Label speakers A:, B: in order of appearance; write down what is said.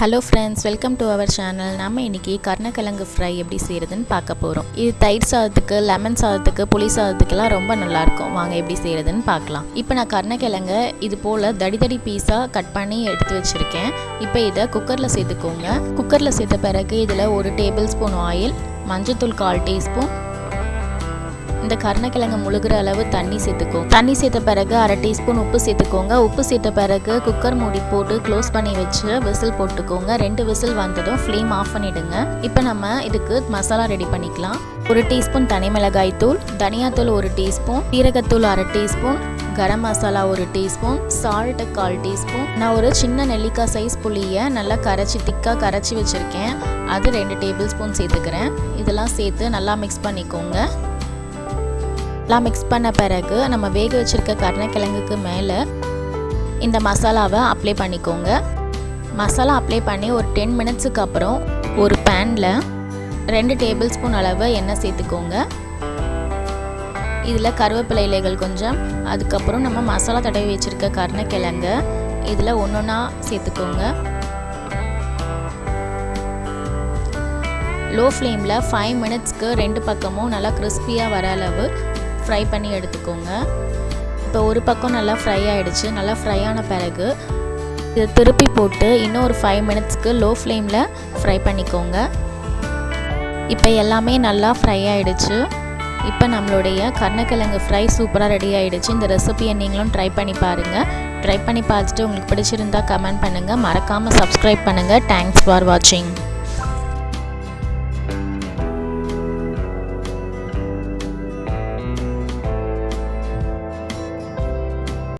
A: Hello friends welcome to our channel நம்ம இன்றைக்கி கருணக்கிழங்கு ஃப்ரை எப்படி செய்கிறதுன்னு பார்க்க போகிறோம் இது தயிர் சாதத்துக்கு லெமன் சாதத்துக்கு புளி சாதத்துக்கெல்லாம் ரொம்ப நல்லாயிருக்கும். வாங்க எப்படி செய்கிறதுன்னு பார்க்கலாம். இப்போ நான் கருணக்கிழங்க இது போல் தடி தடி பீஸாக கட் பண்ணி எடுத்து வச்சுருக்கேன். இப்போ இதை குக்கரில் சேர்த்துக்கோங்க. குக்கரில் சேர்த்த பிறகு இதில் ஒரு டேபிள் ஸ்பூன் ஆயில் மஞ்சத்தூள் கால் டீஸ்பூன் இந்த கருணக்கிழங்கு முழுகிற அளவு தண்ணி சேர்த்துக்கோங்க தண்ணி சேர்த்த பிறகு அரை டீஸ்பூன் உப்பு சேர்த்துக்கோங்க. உப்பு சேர்த்த பிறகு குக்கர் மூடி போட்டு க்ளோஸ் பண்ணி வச்சு விசில் போட்டுக்கோங்க. ரெண்டு விசில் வந்ததும் ஃப்ளேம் ஆஃப் பண்ணிடுங்க. இப்போ நம்ம இதுக்கு மசாலா ரெடி பண்ணிக்கலாம். ஒரு டீஸ்பூன் தனி மிளகாய் தூள் தனியாத்தூள் ஒரு டீஸ்பூன் சீரகத்தூள் அரை டீஸ்பூன் கரம் மசாலா ஒரு டீஸ்பூன் சால்ட்டு கால் டீஸ்பூன். நான் ஒரு சின்ன நெல்லிக்காய் சைஸ் புளியை நல்லா கரைச்சி திக்காக கரைச்சி வச்சுருக்கேன். அது ரெண்டு டேபிள் ஸ்பூன் சேர்த்துக்கிறேன். இதெல்லாம் சேர்த்து நல்லா மிக்ஸ் பண்ணிக்கோங்க. எல்லாம் மிக்ஸ் பண்ண பிறகு நம்ம வேக வச்சுருக்க கருணக்கிழங்குக்கு மேலே இந்த மசாலாவை அப்ளை பண்ணிக்கோங்க. மசாலா அப்ளை பண்ணி ஒரு டென் மினிட்ஸுக்கு அப்புறம் ஒரு பேனில் ரெண்டு டேபிள் ஸ்பூன் அளவு எண்ணெய் சேர்த்துக்கோங்க. இதில் கருவேப்பிலை இலைகள் கொஞ்சம் அதுக்கப்புறம் நம்ம மசாலா தடவி வச்சுருக்க கருணக்கிழங்கு இதில் ஒன்று ஒன்றா சேர்த்துக்கோங்க லோ ஃப்ளேமில் ஃபைவ் மினிட்ஸ்க்கு ரெண்டு பக்கமும் நல்லா கிறிஸ்பியாக வர அளவு ஃப்ரை பண்ணி எடுத்துக்கோங்க. இப்போ ஒரு பக்கம் நல்லா ஃப்ரை ஆகிடுச்சு நல்லா ஃப்ரை ஆன பிறகு இதை திருப்பி போட்டு இன்னும் ஒரு ஃபைவ் மினிட்ஸ்க்கு லோ ஃப்ளேமில் ஃப்ரை பண்ணிக்கோங்க. இப்போ எல்லாமே நல்லா ஃப்ரை ஆகிடுச்சு இப்போ நம்மளுடைய கருணக்கிழங்கு ஃப்ரை சூப்பராக ரெடி ஆகிடுச்சு இந்த ரெசிபியை நீங்களும் ட்ரை பண்ணி பாருங்கள் ட்ரை பண்ணி பார்த்துட்டு உங்களுக்கு பிடிச்சிருந்தா கமெண்ட் பண்ணுங்கள் மறக்காமல் சப்ஸ்கிரைப் பண்ணுங்கள் தேங்க்ஸ் ஃபார் வாட்சிங்